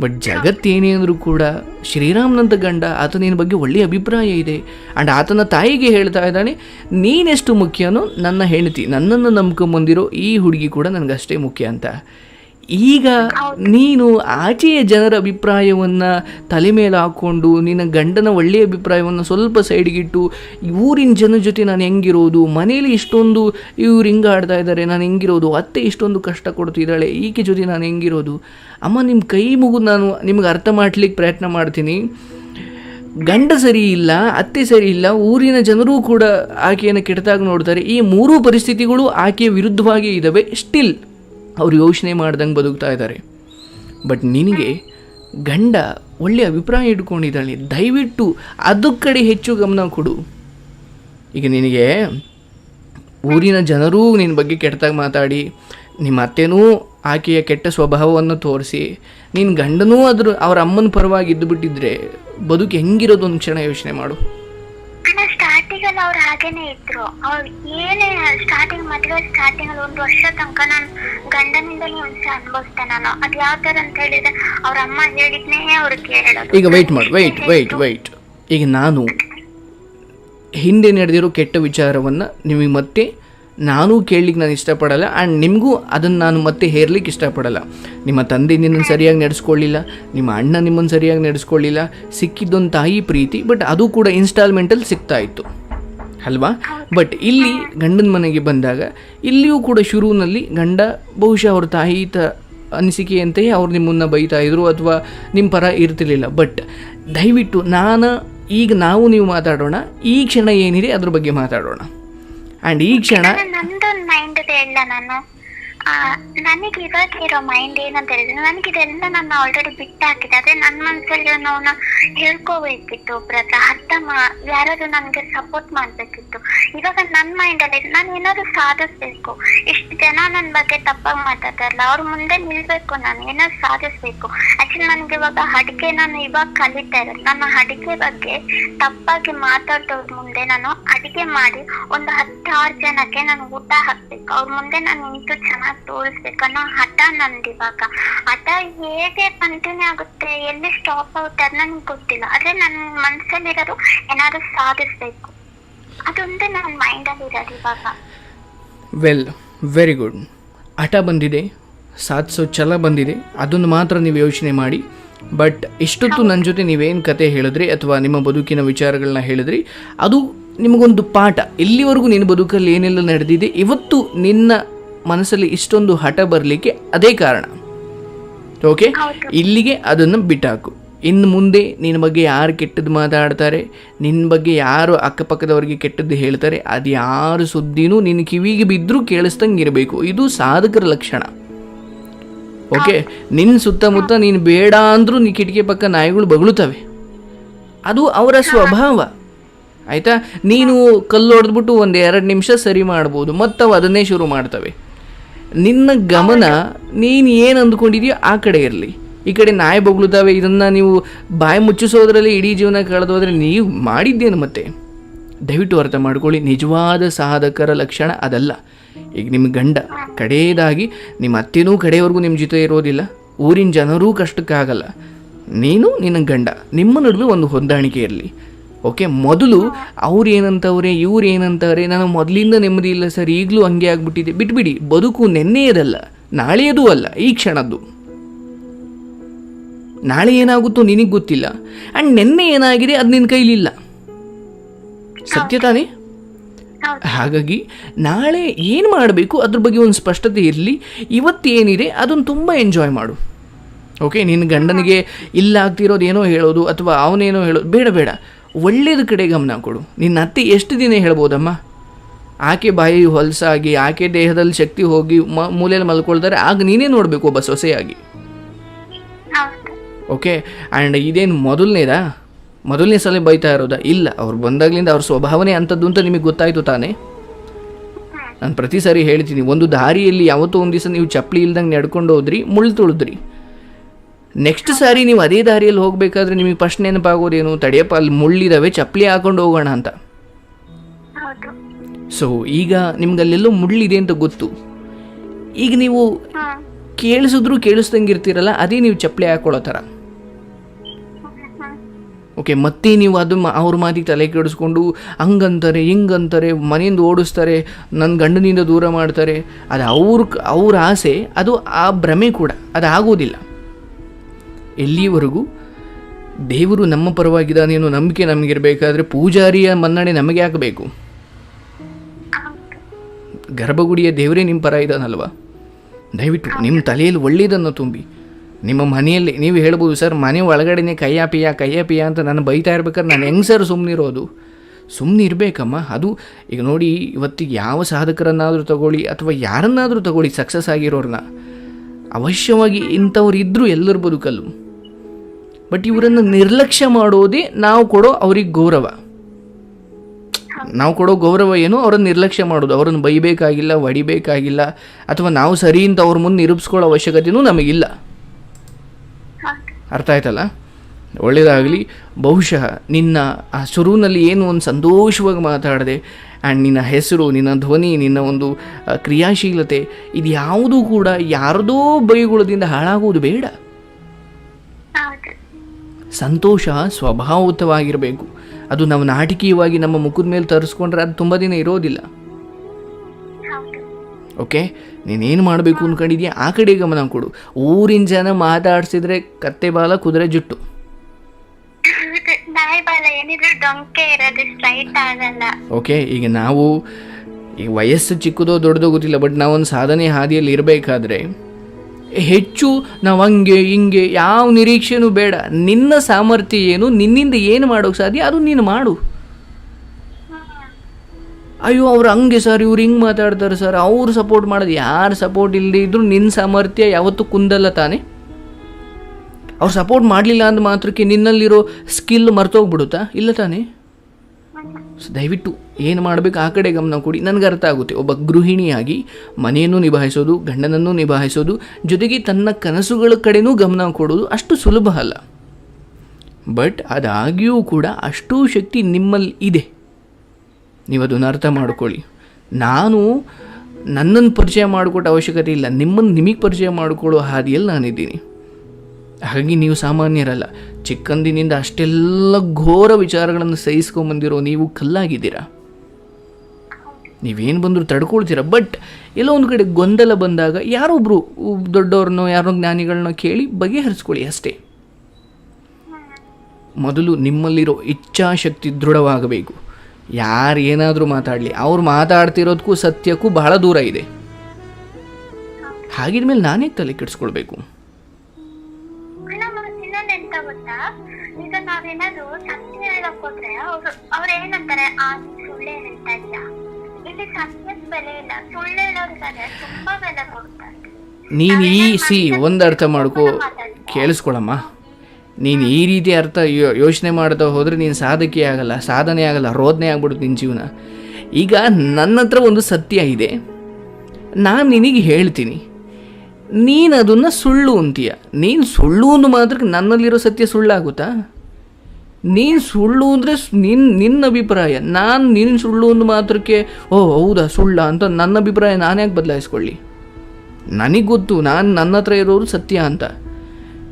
ಬಟ್ ಜಗತ್ತೇನೇ ಅಂದರೂ ಕೂಡ ಶ್ರೀರಾಮ್ನಂತ ಗಂಡ ಆತನೇನ ಬಗ್ಗೆ ಒಳ್ಳೆಯ ಅಭಿಪ್ರಾಯ ಇದೆ. ಆ್ಯಂಡ್ ಆತನ ತಾಯಿಗೆ ಹೇಳ್ತಾ ಇದ್ದಾನೆ, ನೀನೆಷ್ಟು ಮುಖ್ಯನೋ ನನ್ನ ಹೆಂಡತಿ ನನ್ನನ್ನು ನಂಬ್ಕೊಂಬಂದಿರೋ ಈ ಹುಡುಗಿ ಕೂಡ ನನಗಷ್ಟೇ ಮುಖ್ಯ ಅಂತ. ಈಗ ನೀನು ಆಚೆಯ ಜನರ ಅಭಿಪ್ರಾಯವನ್ನು ತಲೆ ಮೇಲೆ ಹಾಕ್ಕೊಂಡು ನಿನ್ನ ಗಂಡನ ಒಳ್ಳೆಯ ಅಭಿಪ್ರಾಯವನ್ನು ಸ್ವಲ್ಪ ಸೈಡ್ಗಿಟ್ಟು ಊರಿನ ಜನ ಜೊತೆ ನಾನು ಹೆಂಗಿರೋದು ಮನೇಲಿ ಇಷ್ಟೊಂದು ಇವ್ರು ಹಿಂಗೆ ಆಡ್ತಾ ಇದ್ದಾರೆ ನಾನು ಹೆಂಗಿರೋದು ಅತ್ತೆ ಇಷ್ಟೊಂದು ಕಷ್ಟ ಕೊಡ್ತಿದ್ದಾಳೆ ಈಕೆ ಜೊತೆ ನಾನು ಹೆಂಗಿರೋದು? ಅಮ್ಮ ನಿಮ್ಮ ಕೈ ಮುಗು ನಾನು ನಿಮ್ಗೆ ಅರ್ಥ ಮಾಡ್ಲಿಕ್ಕೆ ಪ್ರಯತ್ನ ಮಾಡ್ತೀನಿ. ಗಂಡ ಸರಿ ಇಲ್ಲ ಅತ್ತೆ ಸರಿ ಇಲ್ಲ ಊರಿನ ಜನರೂ ಕೂಡ ಆಕೆಯನ್ನು ಕೆಟ್ಟದಾಗಿ ನೋಡ್ತಾರೆ. ಈ ಮೂರೂ ಪರಿಸ್ಥಿತಿಗಳು ಆಕೆಯ ವಿರುದ್ಧವಾಗಿ ಇದ್ದಾವೆ ಸ್ಟಿಲ್ ಅವ್ರು ಯೋಚನೆ ಮಾಡ್ದಂಗೆ ಬದುಕ್ತಾ ಇದ್ದಾರೆ. ಬಟ್ ನಿನಗೆ ಗಂಡ ಒಳ್ಳೆಯ ಅಭಿಪ್ರಾಯ ಇಟ್ಕೊಂಡಿದ್ದಾಳೆ. ದಯವಿಟ್ಟು ಅದು ಕಡೆ ಹೆಚ್ಚು ಗಮನ ಕೊಡು. ಈಗ ನಿನಗೆ ಊರಿನ ಜನರೂ ನಿನ್ನ ಬಗ್ಗೆ ಕೆಟ್ಟದಾಗಿ ಮಾತಾಡಿ, ನಿಮ್ಮ ಅತ್ತೆನೂ ಆಕೆಯ ಕೆಟ್ಟ ಸ್ವಭಾವವನ್ನು ತೋರಿಸಿ ನಿನ್ನ ಗಂಡನೂ ಅದ್ರ ಅವ್ರ ಅಮ್ಮನ ಪರವಾಗಿ ಇದ್ದು ಬಿಟ್ಟಿದ್ರೆ ಬದುಕು ಹೆಂಗಿರೋದು ಒಂದು ಕ್ಷಣ ಯೋಚನೆ ಮಾಡು. ಅಲ್ಲಿ ಅವ್ರು ಹಾಗೇನೆ ಇದ್ರು. ಅವ್ರು ಏನೇ ಸ್ಟಾರ್ಟಿಂಗ್ ಮದುವೆ ಸ್ಟಾರ್ಟಿಂಗ್ ಅಲ್ಲಿ ಒಂದು ವರ್ಷ ತನಕ ನಾನು ಗಂಡನಿಂದಲೇ ಹಿಂಸೆ ಅನುಭವಿಸ್ತೆ ನಾನು. ಅದ್ ಯಾವ ತರ ಅಂತ ಹೇಳಿದ್ರೆ ಅವ್ರ ಅಮ್ಮ ಹೇಳಿದ್ನೇ ಅವ್ರು ಕೇಳೋದು. ಈಗ ವೆಯ್ಟ್ ಮಾಡಿ ವೆಯ್ಟ್ ವೆಯ್ಟ್ ವೆಯ್ಟ್ ಈಗ ನಾನು ಹಿಂದೆ ನಡೆದಿರೋ ಕೆಟ್ಟ ವಿಚಾರವನ್ನು ನಿಮಗೆ ಮತ್ತೆ ನಾನು ಕೇಳಲಿಕ್ಕೆ ನಾನು ಇಷ್ಟಪಡಲ್ಲ ಆ್ಯಂಡ್ ನಿಮಗೂ ಅದನ್ನು ನಾನು ಮತ್ತೆ ಹೇರ್ಲಿಕ್ಕೆ ಇಷ್ಟಪಡಲ್ಲ. ನಿಮ್ಮ ತಂದೆ ನಿನ್ನನ್ನು ಸರಿಯಾಗಿ ನಡೆಸ್ಕೊಳ್ಳಿಲ್ಲ, ನಿಮ್ಮ ಅಣ್ಣ ನಿಮ್ಮನ್ನು ಸರಿಯಾಗಿ ನಡೆಸ್ಕೊಳ್ಳಿಲ್ಲ, ಸಿಕ್ಕಿದ್ದೊಂದು ತಾಯಿ ಪ್ರೀತಿ ಬಟ್ ಅದು ಕೂಡ ಇನ್ಸ್ಟಾಲ್ಮೆಂಟಲ್ಲಿ ಸಿಗ್ತಾ ಇತ್ತು. ಅಲ್ವಾ? ಬಟ್ ಇಲ್ಲಿ ಗಂಡನ ಮನೆಗೆ ಬಂದಾಗ ಇಲ್ಲಿಯೂ ಕೂಡ ಶುರುವಿನಲ್ಲಿ ಗಂಡ ಬಹುಶಃ ಅವ್ರ ತಾಯಿ ತ ಅನಿಸಿಕೆಯಂತೆಯೇ ಅವ್ರು ನಿಮ್ಮನ್ನು ಬೈತಾ ಇದ್ರು ಅಥವಾ ನಿಮ್ಮ ಪರ ಇರ್ತಿರ್ಲಿಲ್ಲ. ಬಟ್ ದಯವಿಟ್ಟು ನಾನು ಈಗ ನಾವು ನೀವು ಮಾತಾಡೋಣ, ಈ ಕ್ಷಣ ಏನಿದೆ ಅದ್ರ ಬಗ್ಗೆ ಮಾತಾಡೋಣ. ಆ್ಯಂಡ್ ಈ ಕ್ಷಣ ನನಗೆ ಇವಾಗ ಇರೋ ಮೈಂಡ್ ಏನಂತ ಹೇಳಿದ್ರೆ, ನನಗೆ ಇದೆಲ್ಲ ನಾನು ಆಲ್ರೆಡಿ ಬಿಟ್ಟಾಕಿದೆ ಅದೇ ನನ್ನ ಮನಸ್ಸಲ್ಲಿ ನೋವನ್ನ ಹೇಳ್ಕೋಬೇಕಿತ್ತು ಒಬ್ರ ಅರ್ಥ ಮಾ, ಯಾರಾದ್ರೂ ನನಗೆ ಸಪೋರ್ಟ್ ಮಾಡ್ಬೇಕಿತ್ತು. ಇವಾಗ ನನ್ನ ಮೈಂಡಲ್ಲಿ ನಾನು ಏನಾದ್ರು ಸಾಧಿಸ್ಬೇಕು. ಇಷ್ಟು ಜನ ನನ್ನ ಬಗ್ಗೆ ತಪ್ಪಾಗಿ ಮಾತಾಡ್ತಾರಲ್ಲ, ಅವ್ರ ಮುಂದೆ ನಿಲ್ಬೇಕು ನಾನು, ಏನಾದ್ರು ಸಾಧಿಸ್ಬೇಕು. ಆಕ್ಚುಲಿ ನನಗೆ ಇವಾಗ ಅಡಿಗೆ ನಾನು ಇವಾಗ ಕಲಿತಾ ಇರೋದು. ನನ್ನ ಅಡಿಗೆ ಬಗ್ಗೆ ತಪ್ಪಾಗಿ ಮಾತಾಡೋದ್ರ ಮುಂದೆ ನಾನು ಅಡಿಗೆ ಮಾಡಿ ಒಂದು ಹತ್ತಾರು ಜನಕ್ಕೆ ನಾನು ಊಟ ಹಾಕ್ಬೇಕು. ಅವ್ರ ಮುಂದೆ ನಾನು ನಿಂತು ಚೆನ್ನಾಗಿ ತೋರಿಸ್ಬೇಕು ಅನ್ನೋ ಹಠ ನಂದು ಇವಾಗ. ಹಠ ಹೇಗೆ ಕಂಟಿನ್ಯೂ ಆಗುತ್ತೆ ಎಲ್ಲಿ ಸ್ಟಾಪ್ ಆಗುತ್ತೆ ಅದು ನನಗೆ ಗೊತ್ತಿಲ್ಲ. ಆದ್ರೆ ನನ್ನ ಮನಸ್ಸಲ್ಲಿರೋದು ಏನಾದ್ರು ಸಾಧಿಸ್ಬೇಕು. ಅದೊಂದೇ ನನ್ನ ಮೈಂಡಲ್ಲಿ ಇರೋದು ಇವಾಗ. ವೆಲ್ ವೆರಿ ಗುಡ್ ಹಠ ಬಂದಿದೆ ಸಾಧಿಸೋ ಛಲ ಬಂದಿದೆ. ಅದನ್ನು ಮಾತ್ರ ನೀವು ಯೋಚನೆ ಮಾಡಿ. ಬಟ್ ಇಷ್ಟೊತ್ತು ನನ್ನ ಜೊತೆ ನೀವೇನು ಕತೆ ಹೇಳಿದ್ರಿ ಅಥವಾ ನಿಮ್ಮ ಬದುಕಿನ ವಿಚಾರಗಳನ್ನ ಹೇಳಿದ್ರಿ ಅದು ನಿಮಗೊಂದು ಪಾಠ. ಇಲ್ಲಿವರೆಗೂ ನಿನ್ನ ಬದುಕಲ್ಲಿ ಏನೆಲ್ಲ ನಡೆದಿದೆ ಇವತ್ತು ನಿನ್ನ ಮನಸ್ಸಲ್ಲಿ ಇಷ್ಟೊಂದು ಹಠ ಬರಲಿಕ್ಕೆ ಅದೇ ಕಾರಣ. ಓಕೆ ಇಲ್ಲಿಗೆ ಅದನ್ನು ಬಿಟ್ಟಾಕು. ಇನ್ನು ಮುಂದೆ ನಿನ್ನ ಬಗ್ಗೆ ಯಾರು ಕೆಟ್ಟದ್ದು ಮಾತಾಡ್ತಾರೆ ನಿನ್ನ ಬಗ್ಗೆ ಯಾರು ಅಕ್ಕಪಕ್ಕದವರಿಗೆ ಕೆಟ್ಟದ್ದು ಹೇಳ್ತಾರೆ ಅದು ಯಾರು ಸುದ್ದಿನೂ ನಿನ್ನ ಕಿವಿಗೆ ಬಿದ್ದರೂ ಕೇಳಿಸ್ದಂಗೆ ಇರಬೇಕು ಇದು ಸಾಧಕರ ಲಕ್ಷಣ. ಓಕೆ ನಿನ್ನ ಸುತ್ತಮುತ್ತ ನೀನು ಬೇಡ ಅಂದರೂ ನೀ ಕಿಟಕಿ ಪಕ್ಕ ನಾಯಿಗಳು ಬಗಳುತ್ತವೆ. ಅದು ಅವರ ಸ್ವಭಾವ. ಆಯಿತಾ? ನೀನು ಕಲ್ಲು ಹೊಡೆದ್ಬಿಟ್ಟು ಒಂದು ಎರಡು ನಿಮಿಷ ಸರಿ ಮಾಡ್ಬೋದು ಮತ್ತವು ಅದನ್ನೇ ಶುರು ಮಾಡ್ತವೆ. ನಿನ್ನ ಗಮನ ನೀನು ಏನು ಅಂದ್ಕೊಂಡಿದೆಯೋ ಆ ಕಡೆ ಇರಲಿ. ಈ ಕಡೆ ನಾಯಿ ಬೊಗಳುತ್ತವೆ ಇದನ್ನು ನೀವು ಬಾಯಿ ಮುಚ್ಚಿಸೋದ್ರಲ್ಲಿ ಇಡೀ ಜೀವನ ಕಳೆದೋದ್ರೆ ನೀವು ಮಾಡಿದ್ದೇನು ಮತ್ತೆ? ದಯವಿಟ್ಟು ಅರ್ಥ ಮಾಡ್ಕೊಳ್ಳಿ ನಿಜವಾದ ಸಾಧಕರ ಲಕ್ಷಣ ಅದಲ್ಲ. ಈಗ ನಿಮ್ಮ ಗಂಡ ಕಡೆಯದಾಗಿ ನಿಮ್ಮ ಅತ್ತೆನೂ ಕಡೆಯವರೆಗೂ ನಿಮ್ಮ ಜೊತೆ ಇರೋದಿಲ್ಲ. ಊರಿನ ಜನರೂ ಕಷ್ಟಕ್ಕಾಗಲ್ಲ. ನೀನು ನಿನ್ನ ಗಂಡ ನಿಮ್ಮ ನಡುವೆ ಒಂದು ಹೊಂದಾಣಿಕೆ ಇರಲಿ. ಓಕೆ ಮೊದಲು ಅವ್ರು ಏನಂತವ್ರೆ ಇವ್ರು ಏನಂತವ್ರೆ ನಾನು ಮೊದಲಿಂದ ನೆಮ್ಮದಿ ಇಲ್ಲ ಸರ್ ಈಗಲೂ ಹಂಗೆ ಆಗಿಬಿಟ್ಟಿದೆ. ಬಿಟ್ಬಿಡಿ ಬದುಕು ನೆನ್ನೆಯದಲ್ಲ ನಾಳೆಯದೂ ಅಲ್ಲ ಈ ಕ್ಷಣದ್ದು. ನಾಳೆ ಏನಾಗುತ್ತೋ ನಿನಗೆ ಗೊತ್ತಿಲ್ಲ. ಆ್ಯಂಡ್ ನೆನ್ನೆ ಏನಾಗಿದೆ ಅದು ನಿನ್ನ ಕೈಲಿಲ್ಲ. ಸತ್ಯ ತಾನೇ? ಹಾಗಾಗಿ ನಾಳೆ ಏನು ಮಾಡಬೇಕು ಅದ್ರ ಬಗ್ಗೆ ಒಂದು ಸ್ಪಷ್ಟತೆ ಇರಲಿ. ಇವತ್ತು ಏನಿದೆ ಅದನ್ನು ತುಂಬ ಎಂಜಾಯ್ ಮಾಡು. ಓಕೆ ನಿನ್ನ ಗಂಡನಿಗೆ ಇಲ್ಲ ಆಗ್ತಿರೋದು ಏನೋ ಹೇಳೋದು ಅಥವಾ ಅವನೇನೋ ಹೇಳೋದು ಬೇಡ ಬೇಡ. ಒಳ್ಳೇದ ಕಡೆ ಗಮನ ಕೊಡು. ನಿನ್ನ ಅತ್ತೆ ಎಷ್ಟು ದಿನ ಹೇಳ್ಬೋದಮ್ಮ? ಆಕೆ ಬಾಯಿ ಹೊಲಸಾಗಿ ಆಕೆ ದೇಹದಲ್ಲಿ ಶಕ್ತಿ ಹೋಗಿ ಮ ಮೂಲೆಯಲ್ಲಿ ಮಲ್ಕೊಳ್ತಾರೆ ಆಗ ನೀನೇ ನೋಡಬೇಕು ಒಬ್ಬ ಸೊಸೆಯಾಗಿ. ಓಕೆ ಆ್ಯಂಡ್ ಇದೇನು ಮೊದಲನೇದಾ? ಮೊದಲನೇ ಸಲ ಬೈತಾ ಇರೋದಾ? ಇಲ್ಲ ಅವ್ರು ಬಂದಾಗ್ಲಿಂದ ಅವ್ರ ಸ್ವಭಾವನೆ ಅಂಥದ್ದು ಅಂತ ನಿಮಗೆ ಗೊತ್ತಾಯಿತು ತಾನೇ? ನಾನು ಪ್ರತಿ ಸಾರಿ ಹೇಳ್ತೀನಿ ಒಂದು ದಾರಿಯಲ್ಲಿ ಯಾವತ್ತೋ ಒಂದು ದಿವಸ ನೀವು ಚಪ್ಪಲಿ ಇಲ್ದಂಗೆ ನಡ್ಕೊಂಡು ಹೋದ್ರಿ ಮುಳ್ಳು ತುಳಿದ್ರಿ. ನೆಕ್ಸ್ಟ್ ಸಾರಿ ನೀವು ಅದೇ ದಾರಿಯಲ್ಲಿ ಹೋಗಬೇಕಾದ್ರೆ ನಿಮಗೆ ಫಸ್ಟ್ ನೆನಪಾಗೋದೇನು ತಡೆಯಪ್ಪ ಅಲ್ಲಿ ಮುಳ್ಳಿದಾವೆ ಚಪ್ಪಲಿ ಹಾಕೊಂಡು ಹೋಗೋಣ ಅಂತ. ಸೊ ಈಗ ನಿಮ್ಗೆ ಅಲ್ಲೆಲ್ಲೋ ಮುಳ್ಳಿದೆ ಅಂತ ಗೊತ್ತು. ಈಗ ನೀವು ಕೇಳಿಸಿದ್ರು ಕೇಳಿಸ್ದಂಗೆ ಇರ್ತೀರಲ್ಲ ಅದೇ ನೀವು ಚಪ್ಪಲಿ ಹಾಕೊಳ್ಳೋ ಥರ. ಓಕೆ ಮತ್ತೆ ನೀವು ಅದು ಅವ್ರ ಮಾತಿಗೆ ತಲೆ ಕೆಡಿಸ್ಕೊಂಡು ಹಂಗಂತಾರೆ ಹಿಂಗಂತಾರೆ ಮನೆಯಿಂದ ಓಡಿಸ್ತಾರೆ ನನ್ನ ಗಂಡನಿಂದ ದೂರ ಮಾಡ್ತಾರೆ. ಅದು ಅವ್ರ ಅವ್ರ ಆಸೆ ಅದು ಆ ಭ್ರಮೆ ಕೂಡ ಅದು ಆಗೋದಿಲ್ಲ. ಎಲ್ಲಿವರೆಗೂ? ದೇವರು ನಮ್ಮ ಪರವಾಗಿದ್ದಾನೆ ಅನ್ನೋ ನಂಬಿಕೆ ನಮಗಿರಬೇಕಾದ್ರೆ ಪೂಜಾರಿಯ ಮನ್ನಣೆ ನಮಗೆ ಆಗಬೇಕು ಗರ್ಭಗುಡಿಯ ದೇವರೇ ನಿಮ್ಮ ಪರ ಇದ್ದಾನಲ್ವ ದಯವಿಟ್ಟು ನಿಮ್ಮ ತಲೆಯಲ್ಲಿ ಒಳ್ಳೆಯದನ್ನು ತುಂಬಿ. ನಿಮ್ಮ ಮನೆಯಲ್ಲಿ ನೀವು ಹೇಳ್ಬೋದು ಸರ್ ಮನೆ ಒಳಗಡೆನೆ ಕೈಯ ಪಿಯ ಕೈಯ ಪಿಯ ಅಂತ ನಾನು ಬೈತಾ ಇರ್ಬೇಕಾದ್ರೆ ನಾನು ಹೆಂಗೆ ಸರ್ ಸುಮ್ಮನಿರೋದು ಸುಮ್ಮನೆ ಇರಬೇಕಮ್ಮ ಅದು ಈಗ ನೋಡಿ ಇವತ್ತಿಗೆ ಯಾವ ಸಾಧಕರನ್ನಾದರೂ ತಗೊಳ್ಳಿ ಅಥವಾ ಯಾರನ್ನಾದರೂ ತಗೊಳ್ಳಿ ಸಕ್ಸಸ್ ಆಗಿರೋರನ್ನ ಅವಶ್ಯವಾಗಿ ಇಂಥವ್ರು ಇದ್ದರೂ ಎಲ್ಲರ ಬದುಕಲ್ಲೂ. ಬಟ್ ಇವರನ್ನು ನಿರ್ಲಕ್ಷ್ಯ ಮಾಡೋದೇ ನಾವು ಕೊಡೋ ಅವ್ರಿಗೆ ಗೌರವ. ನಾವು ಕೊಡೋ ಗೌರವ ಏನು? ಅವ್ರನ್ನ ನಿರ್ಲಕ್ಷ್ಯ ಮಾಡೋದು. ಅವರನ್ನು ಬೈಬೇಕಾಗಿಲ್ಲ, ಹೊಡಿಬೇಕಾಗಿಲ್ಲ, ಅಥವಾ ನಾವು ಸರಿ ಅಂತ ಅವ್ರ ಮುಂದೆ ನಿರೂಪಿಸ್ಕೊಳ್ಳೋ ಅವಶ್ಯಕತೆಯೂ ನಮಗಿಲ್ಲ. ಅರ್ಥ ಆಯ್ತಲ್ಲ? ಒಳ್ಳೆಯದಾಗಲಿ ಬಹುಶಃ ನಿನ್ನ ಆ ಶುರುವಿನಲ್ಲಿ ಏನು ಒಂದು ಸಂತೋಷವಾಗಿ ಮಾತಾಡದೆ ಆ್ಯಂಡ್ ನಿನ್ನ ಹೆಸರು, ನಿನ್ನ ಧ್ವನಿ, ನಿನ್ನ ಒಂದು ಕ್ರಿಯಾಶೀಲತೆ ಇದು ಯಾವುದೂ ಕೂಡ ಯಾರದೋ ಬೈಗುಳದಿಂದ ಹಾಳಾಗುವುದು ಬೇಡ. ಸಂತೋಷ ಸ್ವಭಾವತವಾಗಿರಬೇಕು ಅದು ನಾವು ನಾಟಕೀಯವಾಗಿ ನಮ್ಮ ಮುಖದ ಮೇಲೆ ತರಿಸ್ಕೊಂಡ್ರೆ ಅದು ತುಂಬ ದಿನ ಇರೋದಿಲ್ಲ. ಓಕೆ? ನೀನೇನು ಮಾಡಬೇಕು ಅಂದ್ಕೊಂಡಿದ್ಯಾ ಆ ಕಡೆ ಗಮನ ಕೊಡು. ಊರಿನ ಜನ ಮಾತಾಡಿಸಿದ್ರೆ ಕತ್ತೆ ಬಾಲ ಕುದುರೆ ಜುಟ್ಟು. ಓಕೆ? ಈಗ ನಾವು ಈ ವಯಸ್ಸು ಚಿಕ್ಕದೋ ದೊಡ್ಡದೋ ಗೊತ್ತಿಲ್ಲ ಬಟ್ ನಾವೊಂದು ಸಾಧನೆ ಹಾದಿಯಲ್ಲಿ ಇರಬೇಕಾದ್ರೆ ಹೆಚ್ಚು, ನಾವು ಹಂಗೆ, ಹಿಂಗೆ, ಯಾವ ನಿರೀಕ್ಷೆನೂ ಬೇಡ. ನಿನ್ನ ಸಾಮರ್ಥ್ಯ ಏನು? ನಿನ್ನಿಂದ ಏನು ಮಾಡೋಕ್ಕೆ ಸಾಧ್ಯ? ಅದು ನೀನು ಮಾಡು. ಅಯ್ಯೋ, ಅವ್ರು ಹಂಗೆ ಸರ್ ಇವ್ರು ಹಿಂಗೆ ಮಾತಾಡ್ತಾರೆ ಸರ್ ಅವ್ರು ಸಪೋರ್ಟ್ ಮಾಡೋದು. ಯಾರು ಸಪೋರ್ಟ್ ಇಲ್ಲದೆ ಇದ್ರೂ ನಿನ್ನ ಸಾಮರ್ಥ್ಯ ಯಾವತ್ತೂ ಕುಂದಲ್ಲ ತಾನೆ. ಅವ್ರು ಸಪೋರ್ಟ್ ಮಾಡಲಿಲ್ಲ ಅಂದ ಮಾತ್ರಕ್ಕೆ ನಿನ್ನಲ್ಲಿರೋ ಸ್ಕಿಲ್ ಮರ್ತೋಗ್ಬಿಡುತ್ತಾ? ಇಲ್ಲ ತಾನೇ? ಸೊ ದಯವಿಟ್ಟು ಏನು ಮಾಡಬೇಕು ಆ ಕಡೆ ಗಮನ ಕೊಡಿ. ನನಗೆ ಅರ್ಥ ಆಗುತ್ತೆ. ಒಬ್ಬ ಗೃಹಿಣಿಯಾಗಿ ಮನೆಯನ್ನು ನಿಭಾಯಿಸೋದು, ಗಂಡನನ್ನು ನಿಭಾಯಿಸೋದು, ಜೊತೆಗೆ ತನ್ನ ಕನಸುಗಳ ಕಡೆನೂ ಗಮನ ಕೊಡೋದು ಅಷ್ಟು ಸುಲಭ ಅಲ್ಲ. ಬಟ್ ಅದಾಗಿಯೂ ಕೂಡ ಅಷ್ಟೂ ಶಕ್ತಿ ನಿಮ್ಮಲ್ಲಿ ಇದೆ. ನೀವು ಅದನ್ನು ಅರ್ಥ ಮಾಡ್ಕೊಳ್ಳಿ. ನಾನು ನನ್ನನ್ನು ಪರಿಚಯ ಮಾಡಿಕೊಟ್ಟ ಅವಶ್ಯಕತೆ ಇಲ್ಲ. ನಿಮ್ಮನ್ನು ನಿಮಗೆ ಪರಿಚಯ ಮಾಡಿಕೊಳ್ಳೋ ಹಾದಿಯಲ್ಲಿ ನಾನಿದ್ದೀನಿ. ಹಾಗಾಗಿ ನೀವು ಸಾಮಾನ್ಯರಲ್ಲ, ಚಿಕ್ಕಂದಿನಿಂದ ಅಷ್ಟೆಲ್ಲ ಘೋರ ವಿಚಾರಗಳನ್ನು ಸಹಿಸ್ಕೊಂಬಂದಿರೋ ನೀವು ಕಲ್ಲಾಗಿದ್ದೀರಾ? ನೀವೇನು ಬಂದರೂ ತಡ್ಕೊಳ್ತೀರ? ಬಟ್ ಎಲ್ಲೋ ಒಂದು ಕಡೆ ಗೊಂದಲ ಬಂದಾಗ ಯಾರೊಬ್ಬರು ದೊಡ್ಡವ್ರನ್ನೋ ಯಾರೋ ಜ್ಞಾನಿಗಳನ್ನೋ ಕೇಳಿ ಬಗೆಹರಿಸ್ಕೊಳ್ಳಿ ಅಷ್ಟೇ. ಮೊದಲು ನಿಮ್ಮಲ್ಲಿರೋ ಇಚ್ಛಾಶಕ್ತಿ ದೃಢವಾಗಬೇಕು. ಯಾರು ಏನಾದರೂ ಮಾತಾಡಲಿ. ಅವ್ರು ಮಾತಾಡ್ತಿರೋದಕ್ಕೂ ಸತ್ಯಕ್ಕೂ ಬಹಳ ದೂರ ಇದೆ. ಹಾಗಿದ್ಮೇಲೆ ನಾನೇ ತಲೆ ಕೆಡಿಸ್ಕೊಳ್ಬೇಕು. ಗೊತ್ತಾ ಈಗ ನಾವೇನಾದ್ರು ಸತ್ಯ ಹೇಳಕ್ ಹೋದ್ರೆ ಅವ್ರು ಅವ್ರ ಏನಂತಾರೆ ಆ ಸುಳ್ಳೆ ಹೇಳ್ತಾ ಇಲ್ಲ ಇಲ್ಲಿ ಸತ್ಯದ ಬೆಲೆ ಇಲ್ಲ. ಸುಳ್ಳು ಹೇಳೋರ್ಗಾದ್ರೆ ತುಂಬಾ ಬೆಲೆ ಕೊಡ್ತಾರೆ. ನೀನು ಈ ಸಿ ಒಂದು ಅರ್ಥ ಮಾಡ್ಕೋ ಕೇಳಿಸ್ಕೊಳಮ್ಮ. ನೀನು ಈ ರೀತಿ ಅರ್ಥ ಯೋ- ಯೋಚನೆ ಮಾಡ್ತಾ ಹೋದರೆ ನೀನು ಸಾಧಕಿ ಆಗಲ್ಲ ಸಾಧನೆ ಆಗಲ್ಲ ರೋದನೆ ಆಗ್ಬಿಡುತ್ತೆ ನಿನ್ನ ಜೀವನ. ಈಗ ನನ್ನ ಹತ್ರ ಒಂದು ಸತ್ಯ ಇದೆ. ನಾನು ನಿನಗೆ ಹೇಳ್ತೀನಿ. ನೀನು ಅದನ್ನು ಸುಳ್ಳು ಅಂತೀಯ. ನೀನು ಸುಳ್ಳು ಅಂದು ಮಾತ್ರಕ್ಕೆ ನನ್ನಲ್ಲಿರೋ ಸತ್ಯ ಸುಳ್ಳಾಗುತ್ತಾ? ನೀನು ಸುಳ್ಳು ಅಂದರೆ ನಿನ್ನ ನಿನ್ನ ಅಭಿಪ್ರಾಯ. ನಾನು ನಿನ್ನ ಸುಳ್ಳು ಅಂದು ಮಾತ್ರಕ್ಕೆ, ಓ, ಹೌದಾ, ಸುಳ್ಳ ಅಂತ ನನ್ನ ಅಭಿಪ್ರಾಯ ನಾನು ಯಾಕೆ ಬದಲಾಯಿಸ್ಕೊಳ್ಳಿ? ನನಗೆ ಗೊತ್ತು, ನಾನು ನನ್ನ ಹತ್ರ ಇರೋರು ಸತ್ಯ ಅಂತ.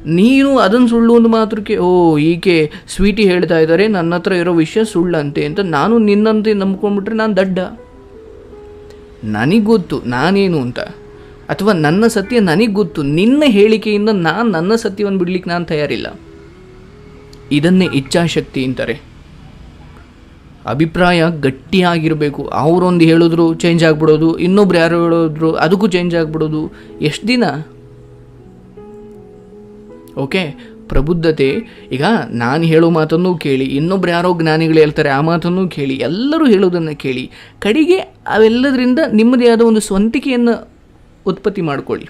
ನೀನು ಅದನ್ನು ಸುಳ್ಳು ಒಂದು ಮಾತ್ರಕ್ಕೆ, ಓ, ಈಕೆ ಸ್ವೀಟಿ ಹೇಳ್ತಾ ಇದ್ದಾರೆ ನನ್ನ ಹತ್ರ ಇರೋ ವಿಷಯ ಸುಳ್ಳಂತೆ ಅಂತ ನಾನು ನಿನ್ನಂತೆ ನಂಬ್ಕೊಂಡ್ಬಿಟ್ರೆ ನಾನು ದಡ್ಡ. ನನಗೆ ಗೊತ್ತು, ನಾನೇನು ಅಂತ. ಅಥವಾ ನನ್ನ ಸತ್ಯ ನನಗೆ ಗೊತ್ತು, ನಿನ್ನ ಹೇಳಿಕೆಯಿಂದ ನಾನು ನನ್ನ ಸತ್ಯವನ್ನು ಬಿಡ್ಲಿಕ್ಕೆ ನಾನು ತಯಾರಿಲ್ಲ. ಇದನ್ನೇ ಇಚ್ಛಾಶಕ್ತಿ ಅಂತಾರೆ. ಅಭಿಪ್ರಾಯ ಗಟ್ಟಿಯಾಗಿರಬೇಕು. ಅವರೊಂದು ಹೇಳಿದ್ರು ಚೇಂಜ್ ಆಗಿಬಿಡೋದು, ಇನ್ನೊಬ್ರು ಯಾರು ಹೇಳಿದ್ರು ಅದಕ್ಕೂ ಚೇಂಜ್ ಆಗಿಬಿಡೋದು. ಎಷ್ಟು ದಿನ? ಓಕೆ, ಪ್ರಬುದ್ಧತೆ. ಈಗ ನಾನು ಹೇಳೋ ಮಾತನ್ನು ಕೇಳಿ, ಇನ್ನೊಬ್ರು ಯಾರೋ ಜ್ಞಾನಿಗಳು ಹೇಳ್ತಾರೆ ಆ ಮಾತನ್ನು ಕೇಳಿ, ಎಲ್ಲರೂ ಹೇಳೋದನ್ನು ಕೇಳಿ. ಕಡೆಗೆ ಅವೆಲ್ಲದರಿಂದ ನಿಮ್ಮದೇ ಆದ ಒಂದು ಸ್ವಂತಿಕೆಯನ್ನು ಉತ್ಪತ್ತಿ ಮಾಡ್ಕೊಳ್ಳಿ.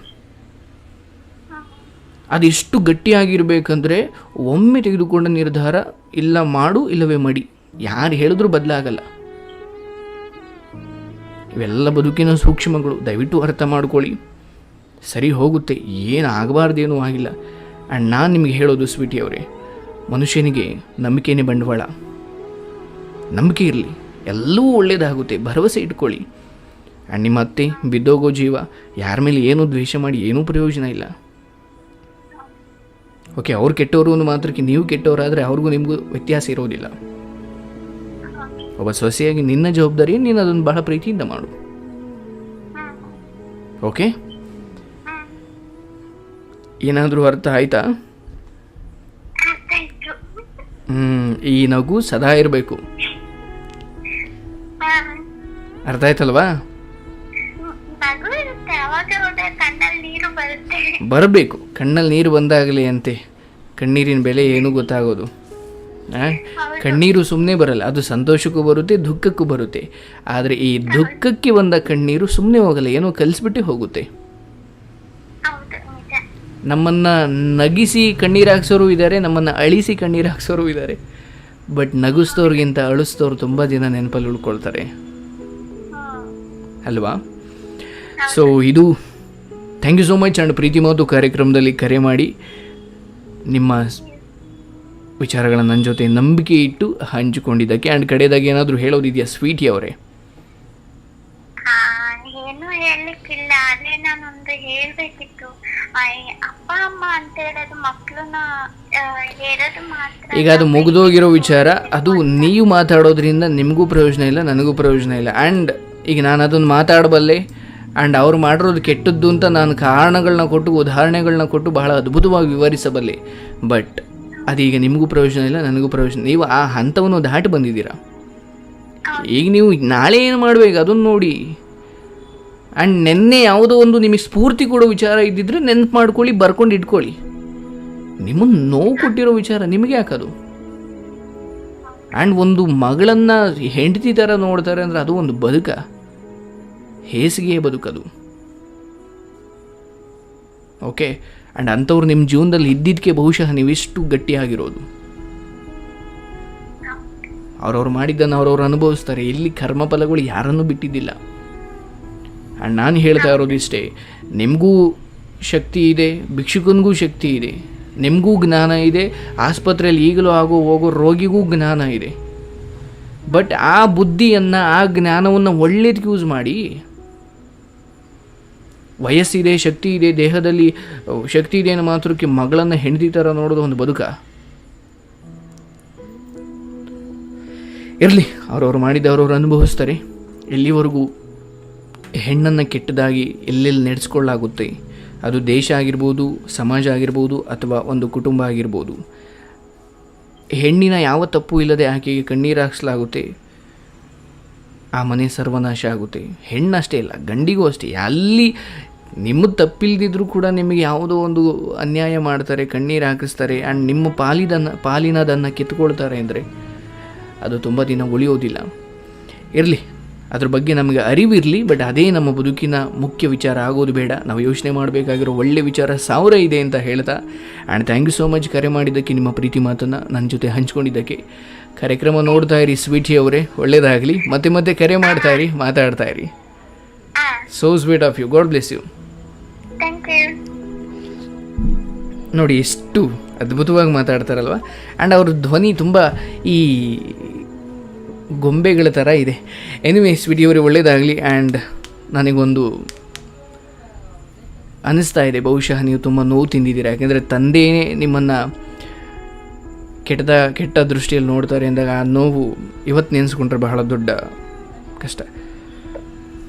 ಅದೆಷ್ಟು ಗಟ್ಟಿಯಾಗಿರಬೇಕಂದ್ರೆ ಒಮ್ಮೆ ತೆಗೆದುಕೊಂಡ ನಿರ್ಧಾರ ಇಲ್ಲ ಮಾಡು, ಇಲ್ಲವೇ ಮಡಿ. ಯಾರು ಹೇಳಿದ್ರೂ ಬದಲಾಗಲ್ಲ. ಇವೆಲ್ಲ ಬದುಕಿನ ಸೂಕ್ಷ್ಮಗಳು. ದಯವಿಟ್ಟು ಅರ್ಥ ಮಾಡ್ಕೊಳ್ಳಿ. ಸರಿ ಹೋಗುತ್ತೆ, ಏನು ಆಗಬಾರ್ದೇನೂ ಆಗಿಲ್ಲ. ಆ್ಯಂಡ್ ನಾನು ನಿಮಗೆ ಹೇಳೋದು ಸ್ವೀಟಿ ಅವರೇ, ಮನುಷ್ಯನಿಗೆ ನಂಬಿಕೆನೇ ಬಂಡವಾಳ. ನಂಬಿಕೆ ಇರಲಿ, ಎಲ್ಲವೂ ಒಳ್ಳೆಯದಾಗುತ್ತೆ ಭರವಸೆ ಇಟ್ಕೊಳ್ಳಿ. ಆ್ಯಂಡ್ ನಿಮ್ಮ ಅತ್ತೆ ಬಿದ್ದೋಗೋ ಜೀವ, ಯಾರ ಮೇಲೆ ಏನೂ ದ್ವೇಷ ಮಾಡಿ ಏನೂ ಪ್ರಯೋಜನ ಇಲ್ಲ. ಓಕೆ ಅವ್ರು ಕೆಟ್ಟವರು ಒಂದು ಮಾತ್ರಕ್ಕೆ ನೀವು ಕೆಟ್ಟವರಾದರೆ ಅವ್ರಿಗೂ ನಿಮಗೂ ವ್ಯತ್ಯಾಸ ಇರೋದಿಲ್ಲ. ಒಬ್ಬ ಸೊಸೆಯಾಗಿ ನಿನ್ನ ಜವಾಬ್ದಾರಿ, ನೀನು ಅದನ್ನು ಬಹಳ ಪ್ರೀತಿಯಿಂದ ಮಾಡು. ಓಕೆ ಏನಾದರೂ ಅರ್ಥ ಆಯ್ತಾ? ಈ ನಗು ಸದಾ ಇರಬೇಕು. ಅರ್ಥ ಆಯ್ತಲ್ವಾ? ಬರಬೇಕು. ಕಣ್ಣಲ್ಲಿ ನೀರು ಬಂದಾಗಲಿ ಅಂತೆ. ಕಣ್ಣೀರಿನ ಬೆಲೆ ಏನೂ ಗೊತ್ತಾಗೋದು? ಕಣ್ಣೀರು ಸುಮ್ಮನೆ ಬರಲ್ಲ. ಅದು ಸಂತೋಷಕ್ಕೂ ಬರುತ್ತೆ, ದುಃಖಕ್ಕೂ ಬರುತ್ತೆ. ಆದರೆ ಈ ದುಃಖಕ್ಕೆ ಬಂದ ಕಣ್ಣೀರು ಸುಮ್ಮನೆ ಹೋಗಲ್ಲ, ಏನೋ ಕಲಿಸ್ಬಿಟ್ಟೆ ಹೋಗುತ್ತೆ. ನಮ್ಮನ್ನು ನಗಿಸಿ ಕಣ್ಣೀರು ಹಾಕ್ಸೋರು ಇದ್ದಾರೆ ನಮ್ಮನ್ನು ಅಳಿಸಿ ಕಣ್ಣೀರು ಹಾಕ್ಸೋರು ಇದ್ದಾರೆ ಬಟ್ ನಗಿಸ್ತವ್ರಿಗಿಂತ ಅಳಿಸ್ತೋರು ತುಂಬ ದಿನ ನೆನಪಲ್ಲಿ ಉಳ್ಕೊಳ್ತಾರೆ. ಅಲ್ವಾ? ಸೊ ಇದು thank you so much and ಪ್ರೀತಿ ಮಾತು ಕಾರ್ಯಕ್ರಮದಲ್ಲಿ ಕರೆ ಮಾಡಿ ನಿಮ್ಮ ವಿಚಾರಗಳನ್ನು ನನ್ನ ಜೊತೆ ನಂಬಿಕೆ ಇಟ್ಟು ಹಂಚಿಕೊಂಡಿದ್ದಕ್ಕೆ ಆ್ಯಂಡ್ ಕಡೆಯದಾಗಿ ಏನಾದರೂ ಹೇಳೋದಿದೆಯಾ ಸ್ವೀಟಿ ಅವರೇ? ಆ, ಏನು ಹೇಳಲಿಕ್ಕಿಲ್ಲ ಅದೇ ನಾನೊಂದು ಹೇಳ್ಬೇಕಿತ್ತು. ಆ, ಅಪ್ಪ ಅಮ್ಮ ಅಂತ ಹೇಳೋದು ಮಕ್ಳನ್ನ ಆ, ಹೇಳೋದು ಮಾತ್ರ ಈಗ ಅದು ಮುಗಿದೋಗಿರೋ ವಿಚಾರ ಅದು ನೀವು ಮಾತಾಡೋದ್ರಿಂದ ನಿಮಗೂ ಪ್ರಯೋಜನ ಇಲ್ಲ ನನಗೂ ಪ್ರಯೋಜನ ಇಲ್ಲ. ಆ್ಯಂಡ್ ಈಗ ನಾನು ಅದನ್ನು ಮಾತಾಡಬಲ್ಲೆ ಆ್ಯಂಡ್ ಅವ್ರು ಮಾಡಿರೋದು ಕೆಟ್ಟದ್ದು ಅಂತ ನಾನು ಕಾರಣಗಳನ್ನ ಕೊಟ್ಟು ಉದಾಹರಣೆಗಳನ್ನ ಕೊಟ್ಟು ಬಹಳ ಅದ್ಭುತವಾಗಿ ವಿವರಿಸಬಲ್ಲೆ. ಬಟ್ ಅದೀಗ ನಿಮಗೂ ಪ್ರಯೋಜನ ಇಲ್ಲ, ನನಗೂ ಪ್ರಯೋಜನ ನೀವು ಆ ಹಂತವನ್ನು ದಾಟಿ ಬಂದಿದ್ದೀರಾ? ಈಗ ನೀವು ನಾಳೆ ಏನು ಮಾಡಬೇಕು? ಅದನ್ನು ನೋಡಿ. ಆ್ಯಂಡ್ ನೆನ್ನೆ ಯಾವುದೋ ಒಂದು ನಿಮಗೆ ಸ್ಫೂರ್ತಿ ಕೊಡೋ ವಿಚಾರ ಇದ್ದಿದ್ರೆ ನೆನ್ಪು ಮಾಡ್ಕೊಳ್ಳಿ, ಬರ್ಕೊಂಡು ಇಟ್ಕೊಳ್ಳಿ. ನಿಮ್ಮನ್ನು ನೋವು ಕೊಟ್ಟಿರೋ ವಿಚಾರ ನಿಮಗೆ ಯಾಕದು? ಆ್ಯಂಡ್ ಒಂದು ಮಗಳನ್ನು ಹೆಂಡತಿ ಥರ ನೋಡ್ತಾರೆ ಅಂದರೆ ಅದು ಒಂದು ಬದುಕ. ಹೇಸಿಗೆ ಬದುಕದು. ಓಕೆ ಆ್ಯಂಡ್ ಅಂಥವ್ರು ನಿಮ್ಮ ಜೀವನದಲ್ಲಿ ಇದ್ದಿದ್ದಕ್ಕೆ ಬಹುಶಃ ನೀವಿಷ್ಟು ಗಟ್ಟಿಯಾಗಿರೋದು. ಅವ್ರವ್ರು ಮಾಡಿದ್ದನ್ನು ಅವ್ರವ್ರು ಅನುಭವಿಸ್ತಾರೆ. ಇಲ್ಲಿ ಕರ್ಮಫಲಗಳು ಯಾರನ್ನೂ ಬಿಟ್ಟಿದ್ದಿಲ್ಲ. ಆ್ಯಂಡ್ ನಾನು ಹೇಳ್ತಾ ಇರೋದು ಇಷ್ಟೇ. ನಿಮಗೂ ಶಕ್ತಿ ಇದೆ, ಭಿಕ್ಷುಕನಿಗೂ ಶಕ್ತಿ ಇದೆ, ನಿಮಗೂ ಜ್ಞಾನ ಇದೆ, ಆಸ್ಪತ್ರೆಯಲ್ಲಿ ಈಗಲೂ ಆಗೋ ಹೋಗೋ ರೋಗಿಗೂ ಜ್ಞಾನ ಇದೆ. ಬಟ್ ಆ ಬುದ್ಧಿಯನ್ನು, ಆ ಜ್ಞಾನವನ್ನು ಒಳ್ಳೇದಕ್ಕೆ ಯೂಸ್ ಮಾಡಿ ವಯಸ್ಸಿದೆ, ಶಕ್ತಿ ಇದೆ, ದೇಹದಲ್ಲಿ ಶಕ್ತಿ ಇದೆ ಅನ್ನೋ ಮಾತ್ರಕ್ಕೆ ಮಗಳನ್ನು ಹೆಂಡತಿ ಥರ ನೋಡೋದು ಒಂದು ಬದುಕ. ಇರಲಿ, ಅವ್ರವ್ರು ಮಾಡಿದ ಅವ್ರವ್ರು ಅನುಭವಿಸ್ತಾರೆ. ಎಲ್ಲಿವರೆಗೂ ಹೆಣ್ಣನ್ನು ಕೆಟ್ಟದಾಗಿ ಎಲ್ಲೆಲ್ಲಿ ನಡೆಸ್ಕೊಳ್ಳಾಗುತ್ತೆ? ಅದು ದೇಶ ಆಗಿರ್ಬೋದು, ಸಮಾಜ ಆಗಿರ್ಬೋದು ಅಥವಾ ಒಂದು ಕುಟುಂಬ ಆಗಿರ್ಬೋದು. ಹೆಣ್ಣಿನ ಯಾವ ತಪ್ಪು ಇಲ್ಲದೆ ಆಕೆಗೆ ಕಣ್ಣೀರು ಹಾಕ್ಸಲಾಗುತ್ತೆ? ಆ ಮನೆ ಸರ್ವನಾಶ ಆಗುತ್ತೆ. ಹೆಣ್ಣಷ್ಟೇ ಇಲ್ಲ ಗಂಡಿಗೂ ಅಷ್ಟೇ. ಅಲ್ಲಿ ನಿಮ್ಮದು ತಪ್ಪಿಲ್ದಿದ್ರೂ ಕೂಡ ನಿಮಗೆ ಯಾವುದೋ ಒಂದು ಅನ್ಯಾಯ ಮಾಡ್ತಾರೆ ಕಣ್ಣೀರು ಹಾಕಿಸ್ತಾರೆ ಆ್ಯಂಡ್ ನಿಮ್ಮ ಪಾಲಿದನ್ನು ಪಾಲಿನದನ್ನು ಕಿತ್ಕೊಳ್ತಾರೆ ಅಂದರೆ ಅದು ತುಂಬ ದಿನ ಉಳಿಯೋದಿಲ್ಲ. ಇರಲಿ ಅದ್ರ ಬಗ್ಗೆ ನಮಗೆ ಅರಿವಿರಲಿ ಬಟ್ ಅದೇ ನಮ್ಮ ಬದುಕಿನ ಮುಖ್ಯ ವಿಚಾರ ಆಗೋದು ಬೇಡ. ನಾವು ಯೋಚನೆ ಮಾಡಬೇಕಾಗಿರೋ ಒಳ್ಳೆ ವಿಚಾರ ಸಾವಿರ ಇದೆ ಅಂತ ಹೇಳ್ತಾ and thank you so much ಕರೆ ಮಾಡಿದ್ದಕ್ಕೆ ನಿಮ್ಮ ಪ್ರೀತಿ ಮಾತನ್ನು ನನ್ನ ಜೊತೆ ಹಂಚ್ಕೊಂಡಿದ್ದಕ್ಕೆ. ಕಾರ್ಯಕ್ರಮ ನೋಡ್ತಾ ಇರಿ ಸ್ವೀಟಿ ಅವರೇ ಒಳ್ಳೇದಾಗಲಿ. ಮತ್ತೆ ಮತ್ತೆ ಕರೆ ಮಾಡ್ತಾ ಇರಿ ಮಾತಾಡ್ತಾ ಇರಿ. So sweet of you God bless you ನೋಡಿ, ಎಷ್ಟು ಅದ್ಭುತವಾಗಿ ಮಾತಾಡ್ತಾರಲ್ವ? ಆ್ಯಂಡ್ ಅವ್ರ ಧ್ವನಿ ತುಂಬ ಈ ಗೊಂಬೆಗಳ ಥರ ಇದೆ. ಎನಿವೇಸ್ ವಿಡಿಯೋರಿ ಒಳ್ಳೆಯದಾಗಲಿ ಆ್ಯಂಡ್ ನನಗೊಂದು ಅನ್ನಿಸ್ತಾ ಇದೆ. ಬಹುಶಃ ನೀವು ತುಂಬ ನೋವು ತಿಂದಿದ್ದೀರಾ. ಯಾಕೆಂದರೆ ತಂದೆಯೇ ನಿಮ್ಮನ್ನು ಕೆಟ್ಟದ ಕೆಟ್ಟ ದೃಷ್ಟಿಯಲ್ಲಿ ನೋಡ್ತಾರೆ ಅಂದಾಗ ಆ ನೋವು ಇವತ್ತು ನೆನೆಸ್ಕೊಂಡ್ರೆ ಬಹಳ ದೊಡ್ಡ ಕಷ್ಟ.